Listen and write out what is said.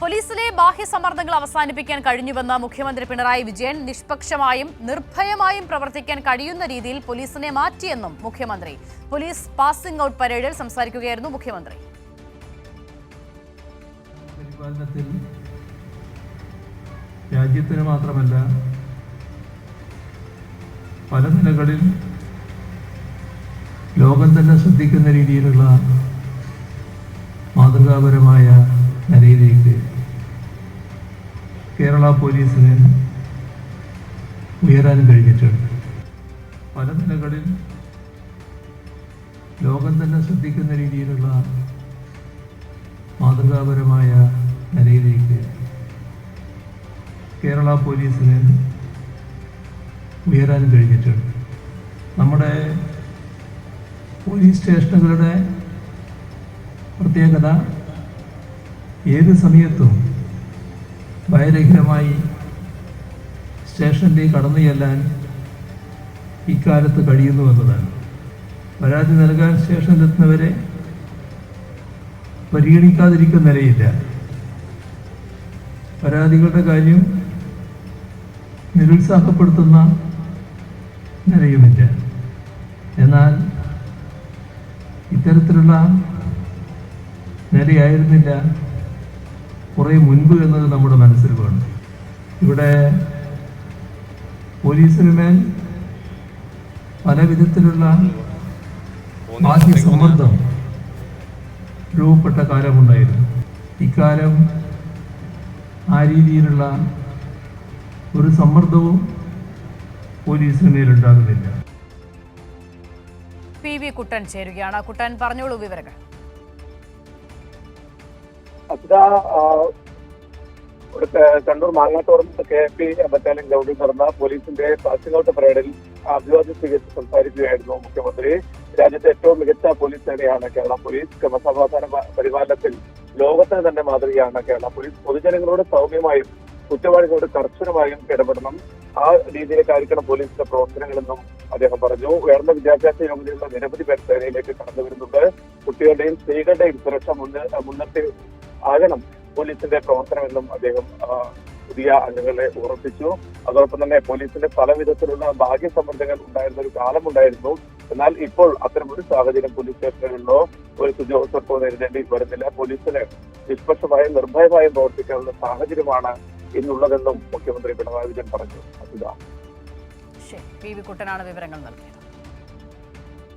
പോലീസിലെ ബാഹ്യ സമ്മർദ്ദങ്ങൾ അവസാനിപ്പിക്കാൻ കഴിഞ്ഞുവെന്ന മുഖ്യമന്ത്രി പിണറായി വിജയൻ നിഷ്പക്ഷമായും നിർഭയമായും പ്രവർത്തിക്കാൻ കഴിയുന്ന രീതിയിൽ പോലീസിനെ മാറ്റിയെന്നും മുഖ്യമന്ത്രി. പോലീസ് പാസിംഗ് ഔട്ട് പരേഡിൽ സംസാരിക്കുകയായിരുന്നു മുഖ്യമന്ത്രി. രാജ്യത്തിന് മാത്രമല്ല പല നിലകളിൽ ലോകം തന്നെ ശ്രദ്ധിക്കുന്ന രീതിയിലുള്ള മാതൃകാപരമായ നിലയിലേക്ക് കേരള പോലീസിന് ഉയരാൻ കഴിഞ്ഞിട്ടുണ്ട്. പല നിലകളിൽ ലോകം തന്നെ ശ്രദ്ധിക്കുന്ന രീതിയിലുള്ള മാതൃകാപരമായ നിലയിലേക്ക് കേരള പോലീസിന് ഉയരാൻ കഴിഞ്ഞിട്ടുണ്ട്. നമ്മുടെ പോലീസ് സ്റ്റേഷനുകളുടെ പ്രത്യേകത ഏത് സമയത്തും ഭയരഹിതമായി സ്റ്റേഷനിലേക്ക് കടന്നു ചെല്ലാൻ ഇക്കാലത്ത് കഴിയുന്നു എന്നതാണ്. പരാതി നൽകാൻ സ്റ്റേഷനിലെത്തുന്നവരെ പരിഗണിക്കാതിരിക്കുന്ന നിലയില്ല. പരാതികളുടെ കാര്യം നിരുത്സാഹപ്പെടുത്തുന്ന നിലയുമില്ല. എന്നാൽ ഇത്തരത്തിലുള്ള നിലയായിരുന്നില്ല കുറേ മുൻപ് എന്നത് നമ്മുടെ മനസ്സിൽ വേണം. ഇവിടെ പോലീസിന് മേൽ പല വിധത്തിലുള്ള ബാഹ്യ സമ്മർദ്ദം രൂപപ്പെട്ട കാലമുണ്ടായിരുന്നു. ഇക്കാലം ആ രീതിയിലുള്ള ഒരു സമ്മർദ്ദവും പോലീസിന് മേലുണ്ടാകുന്നില്ല പി വി കുട്ടൻ ചേരുകയാണ്. കുട്ടൻ പറഞ്ഞോളൂ വിവരങ്ങൾ. ഇവിടുത്തെ കണ്ണൂർ മാങ്ങാട്ടോറും കെ പി ബറ്റാലിയൻ ഗ്രൗണ്ടിൽ നടന്ന പോലീസിന്റെ പാസിംഗ് ഔട്ട് പരേഡിൽ അഭിവാദ്യം സ്വീകരിച്ച് സംസാരിക്കുകയായിരുന്നു മുഖ്യമന്ത്രി. രാജ്യത്തെ ഏറ്റവും മികച്ച പോലീസ് സേനയാണ് കേരള പോലീസ്. ക്രമസമാധാന പരിപാലനത്തിൽ ലോകത്തിന് തന്നെ മാതൃകയാണ് കേരള പോലീസ്. പൊതുജനങ്ങളോട് സൗമ്യമായും കുറ്റവാളികളോട് കർശനമായും ഇടപെടണം. ആ രീതിയിലേക്കായിരിക്കണം പോലീസിന്റെ പ്രവർത്തനങ്ങളെന്നും അദ്ദേഹം പറഞ്ഞു. ഉയർന്ന വിദ്യാഭ്യാസ യോഗ്യതയുള്ള നിരവധി പേർ സേനയിലേക്ക് കടന്നു വരുന്നുണ്ട്. കുട്ടികളുടെയും സ്ത്രീകളുടെയും സുരക്ഷ മുന്ന മുൻനിർത്തി ആകണം. പോലീസിന്റെ പ്രവർത്തനമെന്നും അദ്ദേഹം പുതിയ അംഗങ്ങളെ ഉറപ്പിച്ചു. അതോടൊപ്പം തന്നെ പോലീസിന്റെ പല വിധത്തിലുള്ള ഭാഗ്യ സമ്മർദ്ദങ്ങൾ ഉണ്ടായിരുന്ന ഒരു കാലമുണ്ടായിരുന്നു. എന്നാൽ ഇപ്പോൾ അത്തരമൊരു സാഹചര്യം പോലീസ് സ്റ്റേഷനുകളിലോ പോലീസ് ഉദ്യോഗസ്ഥർക്കോ നേരിടേണ്ടി വരുന്നില്ല. പോലീസിന് നിഷ്പക്ഷമായും നിർഭയമായും പ്രവർത്തിക്കാനുള്ള സാഹചര്യമാണ് ഇന്നുള്ളതെന്നും മുഖ്യമന്ത്രി പിണറായി വിജയൻ പറഞ്ഞു. വി കുട്ടനാണ് വിവരങ്ങൾ നൽകിയത്.